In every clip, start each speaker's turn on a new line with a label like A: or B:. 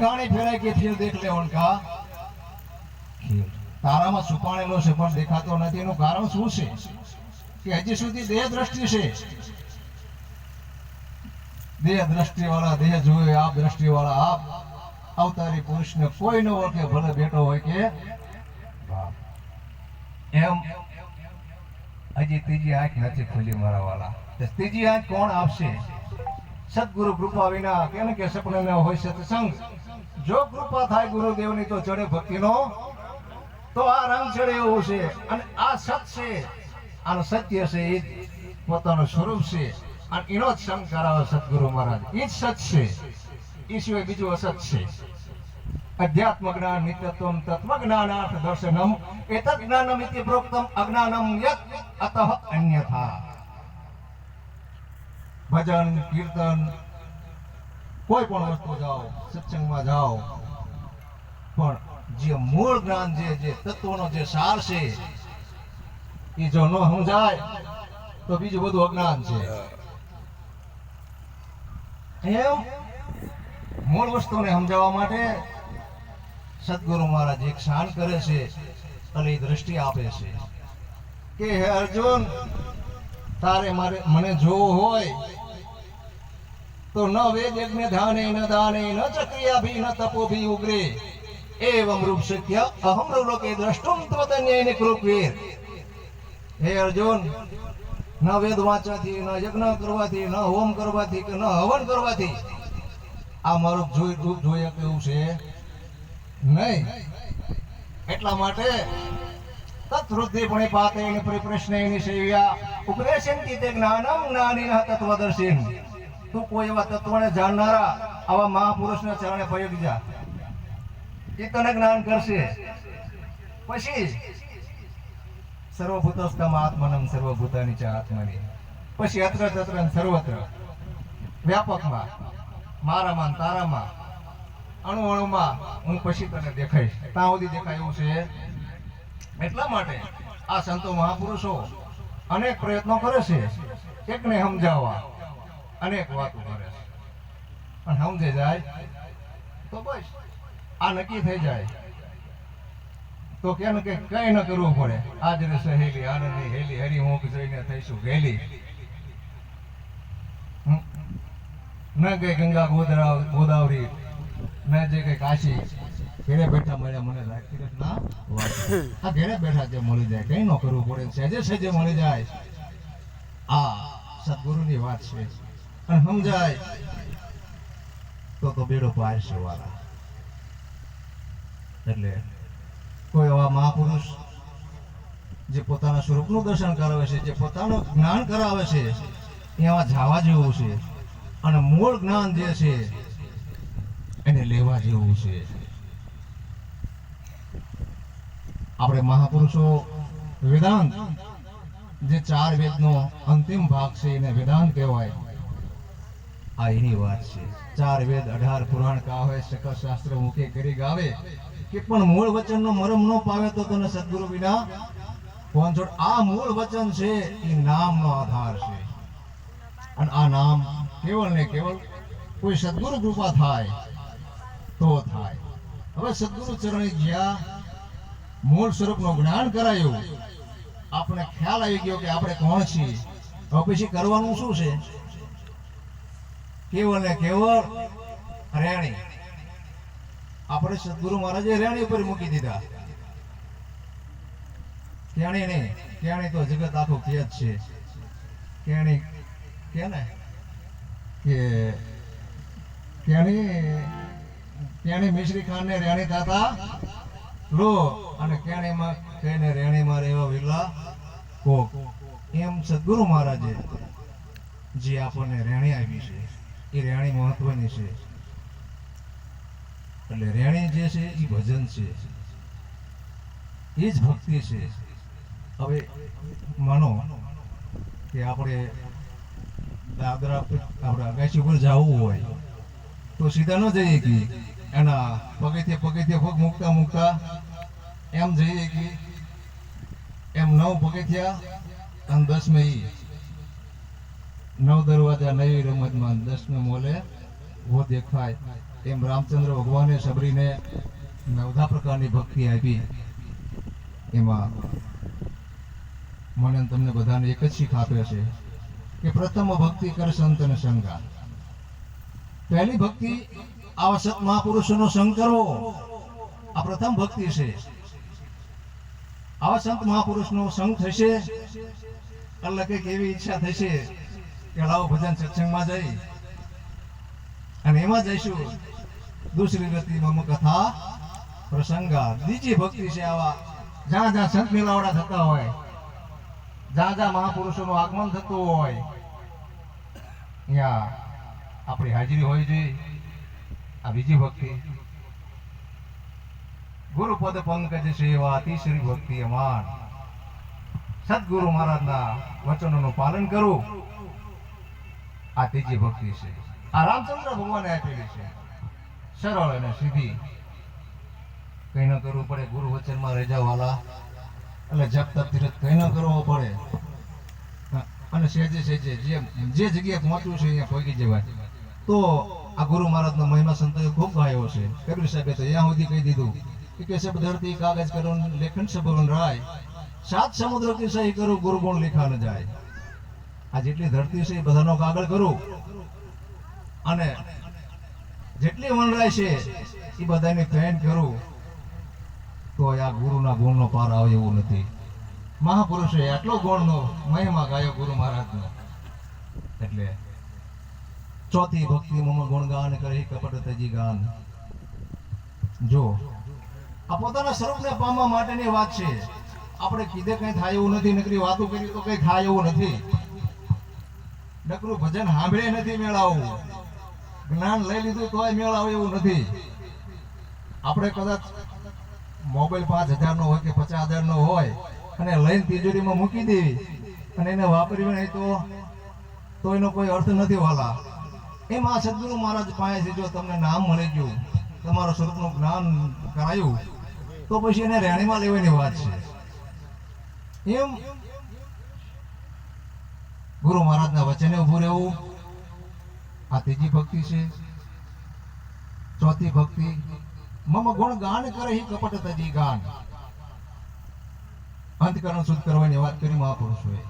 A: ગાણે ફેરાય કે વાળા આપ દ્રષ્ટિ વાળા આપ કોઈ ન ઓળખે, ભલે બેઠો હોય કે એમ, હજી ત્રીજી આંખ નથી ખુલી મારા વાળા ત્રીજી આંખ કોણ આપશે? સદગુરુ કૃપા વિના કેને કે સપને હોય સત્સંગ જો કૃપા થાય ગુરુદેવની તો ચડે ભક્તિનો, તો આ રંગ ચડે એવું છે અને આ સત છે. આનું સત્ય છે એ પોતાનું સ્વરૂપ છે. અને એનો જ સંગ કરાવે સદગુરુ મહારાજ. એ જ સત છે. એ સિવાય બીજું અસત છે. અધ્યાત્મ જ્ઞાન નિત્યત્વમ તત્વ જ્ઞાનાર્થ દર્શનમ. એતદ જ્ઞાનમ ઇતિ પ્રોક્તમ અજ્ઞાનમ યત અતઃ અન્યથા. ભજન, કીર્તન, કોઈ પણ વસ્તુ જાઓ, સત્સંગમાં જાઓ, પણ જે મૂળ જ્ઞાન જે જે તત્વનો જે સાર છે, એ જો ન સમજાય, તો બીજું બધું અજ્ઞાન છે. એમ મૂળ વસ્તુને સમજાવવા માટે સદગુરુ મહારાજ એક શાન કરે છે, અને એ દ્રષ્ટિ આપે છે. કે હે અર્જુન તારે મારે મને જોવો હોય, તો ન વેદ યજ્ઞ ધાને, ન દાને, ન ચક્રિયા ભી ન તપો ભી ઉગ્રે. એવમ રૂપ શક્ય અહમ રૂલોકે દ્રષ્ટુમ ત્વતન્યૈને કૃપવીર હે અર્જુન, ન વેદ વાંચવાથી, ન યજ્ઞ કરવાથી, ન હોમ કરવાથી કે ન હવન કરવાથી, આ મારું જોઈ જોઈએ કેવું છે? નહીં. એટલા માટે પાતે ને પરિપ્રશ્ન સેવ્યા ઉપદેશંતિ તે જ્ઞાનમ જ્ઞાનીન તત્વદર્શીન તું કોઈ એવા તત્વને જાણનારા આવા મહાપુરુષના ચરણે પયોગ જા એ તને જ્ઞાન કરશે પછી સર્વભૂતસ્થમ આત્મનમ સર્વભૂતાની ચ આત્મની પછી અત્ર તત્ર સર્વત્ર વ્યાપકમાં મારામાં તારામાં અણુ અણુમાં હું પછી તને દેખાઈશ ત્યાં સુધી દેખાય એવું છે એટલા માટે આ સંતો મહાપુરુષો અનેક પ્રયત્નો કરે છે. એકને સમજાવવા, અનેક વાતો કરે છે. પણ સમજે જાય તો બસ, આ નક્કી થઈ જાય. તો કે ને કે કઈ ન કરવું પડે. આજ રે સહેલી આનંદની હેલી હરી હું જઈને થઈશું હમ? ન ગઈ ગંગા ગોદાવરી, ન જે કઈ કાશી. એટલે કોઈ એવા મહાપુરુષ જે પોતાના સ્વરૂપનું દર્શન કરાવે છે, જે પોતાનું જ્ઞાન કરાવે છે એવા જાવા જેવું છે. અને મૂળ જ્ઞાન જે છે, એને લેવા જેવું છે. આપણે મહાપુરુષો, વેદાંત, જે ચાર વેદનો અંતિમ ભાગ છે એને વેદાંત કહેવાય. આ એની વાત છે. ચાર વેદ અઢાર પુરાણ કાવે શકર શાસ્ત્ર મુખે કરી ગાવે કે પણ મૂળ વચનનો મરમ ન પાવે તો તને સદગુરુ વિના પહોંચોડ આ મૂળ વચન છે, એ નામનો આધાર છે. અને આ નામ કેવળ ને કેવળ કોઈ સદગુરુ કૃપા થાય તો થાય. હવે સદગુરુ ચરણે જ્યાં મૂળ સ્વરૂપનું જ્ઞાન કરાયું. આપણે ખ્યાલ આવી ગયો કે આપણે કોણ છીએ? તો પછી કરવાનું શું છે? કેવળ ને કેવળ રેણી. આપણે સદગુરુ મહારાજે રેણી ઉપર મૂકી દીધા. કેણી નહીં, કેણી તો જગત આખું કે જ છે. કેણી, કે ને? કે કેણી કેણી મિશ્રી ખાન ને રેણી તાતા લો, અને કેણીમાં કહીને રેણીમાં રહેવા વિલા કો એમ સદગુરુ મહારાજે જે આપણને રેણી આવી છે. એ રેણી મહત્વની છે. એટલે રેણી જે છે એ ભજન છે. એ જ ભક્તિ છે. હવે માનો કે આપણે દાદરા આપણે અગાસી ઉપર જવું હોય, તો સીધા ન જઈએ કે એના પગથિયે પગથિયે પગ મૂકતા મૂકતા એમ જઈએ કે એમ નવ પગથિયા અને દસમે ઈ. નવ દરવાજા, નવી રમતમાં દસમે મોલે વો દેખાય. એમ રામચંદ્ર ભગવાને સબરીને નવધા પ્રકારની ભક્તિ આપી. એમાં મને તમને બધાને એક જ શીખ આપે છે કે પ્રથમ ભક્તિ કર સંતન સંગા. પહેલી ભક્તિ આવા સત મહાપુરુષોનો સંગ કરવો. આ પ્રથમ ભક્તિ છે. આવા સંત મહાપુરુષનો સંગ થશે. એટલે કંઈક એવી ઈચ્છા થશે કે લાવો ભજન સત્સંગમાં જઈ. અને એમાં જઈશું. દૂસરી ગતિ મમ કથા પ્રસંગા. બીજી ભક્તિ છે આવા. જ્યાં જ્યાં સંત મેળાવડા થતા હોય, જ્યાં જ્યાં મહાપુરુષોનું આગમન થતું હોય, ત્યાં આપણી હાજરી હોવી જોઈએ આ બીજી ભક્તિ. ગુરુપદ પંકજ સેવા તીસરી ભક્તિ અમાન સદગુરુ મહારાજના વચનોનું પાલન કરવું આ ત્રીજી ભક્તિ છે. આ રામચંદ્ર ભગવાને આપેલી છે. સરળ અને સીધી. કઈ ન કરવું પડે, ગુરુ વચનમાં રજા વાલા એટલે જપ તપ કઈ ન કરવો પડે. અને સેજે સેજે જે જે જગ્યાએ પહોંચવું છે, અહીંયા પહોંચી જવાય. તો આ ગુરુ મહારાજનો મહિમા સંતોએ ખૂબ ગાયો છે. કબીર સાહેબે તો અહીંયા સુધી કહી દીધું કે કેશબ ધરતી, કાગજ કરો, લેખન સભવન રાય. સાત સમુદ્ર કે સહી કરું ગુરુ ગુણ લેખા ન જાય. આ જેટલી ધરતી છે એ બધાનો કાગળ કરું. અને જેટલી વનરાય છે એ બધાની ફેન કરું. તો આ ગુરુના ગુણનો પાર આવે એવું નથી. મહાપુરુષે આટલો ગુણનો મહિમા ગાયો ગુરુ મહારાજનો. એટલે ચોથી ભક્તિ મમ ગુણગાન કરે, કપટ તજી ગાન. જો, આ પોતાના સ્વરૂપને પામવા માટેની વાત છે. આપણે કીધે કઈ થાય એવું નથી, નકરી વાતો કરી તો કઈ થાય એવું નથી. નકરું ભજન સાંભળે નથી મેળાવું જ્ઞાન લઈ લીધું તોય મેળાવે એવું નથી. આપણે કદાચ મોબાઈલ પાંચ હજારનો હોય કે પચાસ હજારનો હોય, અને લઈને તિજોરીમાં મૂકી દેવી, અને એને વાપરી નહીં તો તો એનો કોઈ અર્થ નથી વાલા. એમ આ સદગુરુ મહારાજ પાસેથી જો તમને નામ મળી ગયું તમારા સ્વરૂપનું જ્ઞાન કરાયું, તો પછી એને રહેણીમાં લેવાની વાત છે. એમ ગુરુ મહારાજના વચને ઊભું રહેવું, આ ત્રીજી ભક્તિ છે. ચોથી ભક્તિ, મમ ગુણ ગાન કરે હિ કપટ તજી ગાન. અંતકરણ શુદ્ધ કરવાની વાત કરી મહાપુરુષોએ.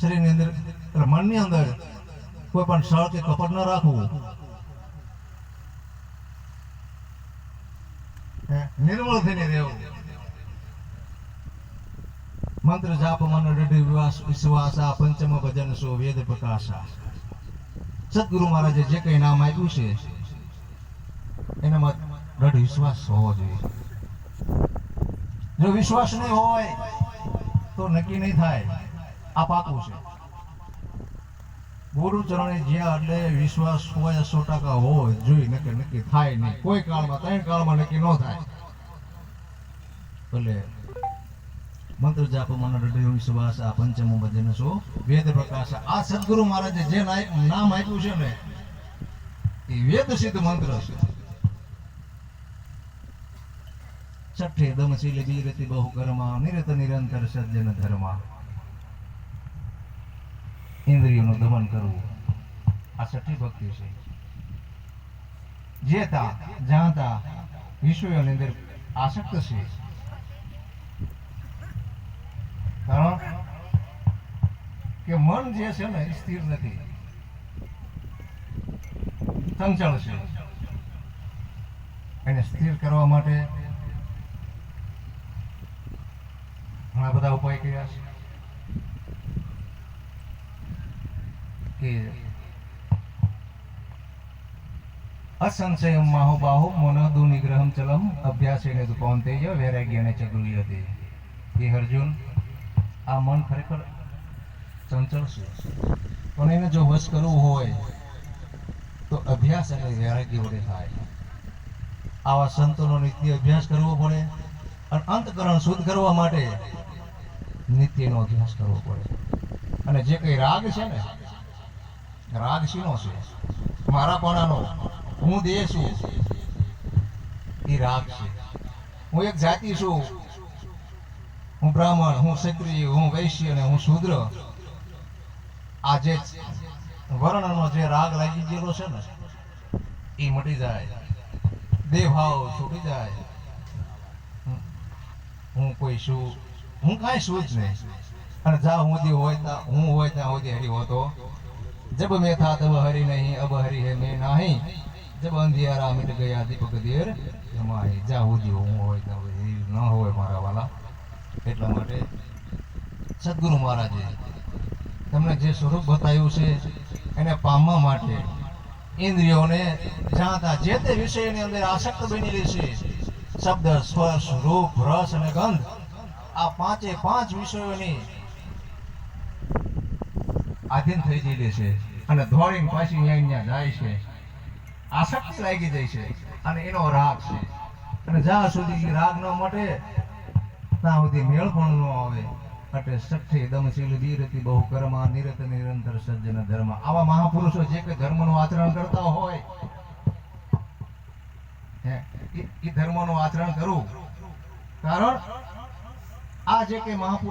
A: શરીરની અંદર મનની અંદર કોઈ પણ સળ કે કપટ ન રાખવું. નિર્મળ થઈને રહેવું. મંત્ર જાપ, મન વિશ્વાસ, આ પંચમ ભજન, સો વેદ પ્રકાશ. સદગુરુ મહારાજે જે કઈ નામ આપ્યું છે, એનામાં દઢ વિશ્વાસ હોવો જોઈએ. જો વિશ્વાસ નહીં હોય, તો નક્કી નહીં થાય. આ પાકું છે. ગુરુ ચરણે જ્યાં એટલે વિશ્વાસ હોય સો ટકા હોય, જોઈ નક્કી નક્કી થાય નહીં. કોઈ કાળમાં, ત્રણ કાળમાં નક્કી ન થાય. એટલે મંત્ર જાપ મન હૃદય વિશ્વાસ આ પંચમ ભજન સો વેદ પ્રકાશ. આ સદગુરુ મહારાજે જે નામ આપ્યું છે ને, એ વેદ સિદ્ધ મંત્ર છે. છઠ્ઠે દમશીલ બીરતી બહુ કર્મા નિરત નિરંતર સજ્જન ધર્મા. ઇન્દ્રિયોનું દમન કરવું. આ છઠ્ઠી ભક્તિ છે. જેતા જાણતા વિષયોની અંદર આસક્ત છે. કારણ કે મન જે છે ને સ્થિર નથી. ચંચળ છે. એને સ્થિર કરવા માટે ઘણા બધા ઉપાય કર્યા છે. કે અસંશયમ માહોબાહો મનદુ નિગ્રહમ ચલમ અભ્યાસેને તુ કૌંતેય વૈરાગ્યને ચ ગૃહ્યતે. એ અર્જુન, આ મન ખરેખર ચંચળ છે. પણ એને જો વશ કરવું હોય, તો અભ્યાસ અને વૈરાગ્ય વડે થાય. આવા સંતોનો નિત્ય અભ્યાસ કરવો પડે અને અંતકરણ શુદ્ધ કરવા માટે નિત્યનો અભ્યાસ કરવો પડે. અને જે કંઈ રાગ છે ને રાગ શીનો છે? મારા પણાનો. હું દેહ છું. એ રાગ છે. હું એક જાતિ છું. હું બ્રાહ્મણ, હું ક્ષત્રિય, હું વૈશ્ય અને હું શુદ્ર. આ જે વર્ણનો જે રાગ લાગી ગયેલો છે ને, એ મટી જાય. દેહભાવ છૂટી જાય. હું- કોઈ શું, હું કાંઈ શું જ નહીં. અને જા સુધી હોય ત્યાં, હું હોય ત્યાં સુધી હરી હોતો જબ મેં થા તબ हरि નહીં अब हरि है मैं નહીં જબ અંધિયારા मिट ગયા दीपक देर જમાઈ જા સુધી હું હોય ત્યાં સુધી ન હોય મારા એટલા માટે સદગુરુ મહારાજે તમને જે સ્વરૂપ બતાવ્યું છે, એને પામવા માટે ઇન્દ્રિયોને જાણતા જે તે વિષયની અંદર આસક્ત બની છે, શબ્દ, સ્પર્શ, રૂપ, રસ અને ગંધ, આ પાંચે પાંચ વિષયોની આધીન થઈ જાય છે અને દોડીને પાછી ન્યા જાય છે. આસક્તિ લાગી જાય છે અને એનો રાગ છે. અને જ્યાં સુધી રાગ ન મટે, ત્યાં સુધી મેળ પણ ન આવે. એટલે સઠ્ઠી દમશીલ વીરતી બહુ કર્મા નિરત, નિરંતર સજ્જન ધર્મ. આવા મહાપુરુષો જે કે ધર્મનું આચરણ કરતા હોય એ ધર્મનું આચરણ કરવું. કારણ, આ જે કે મહાપુરુષ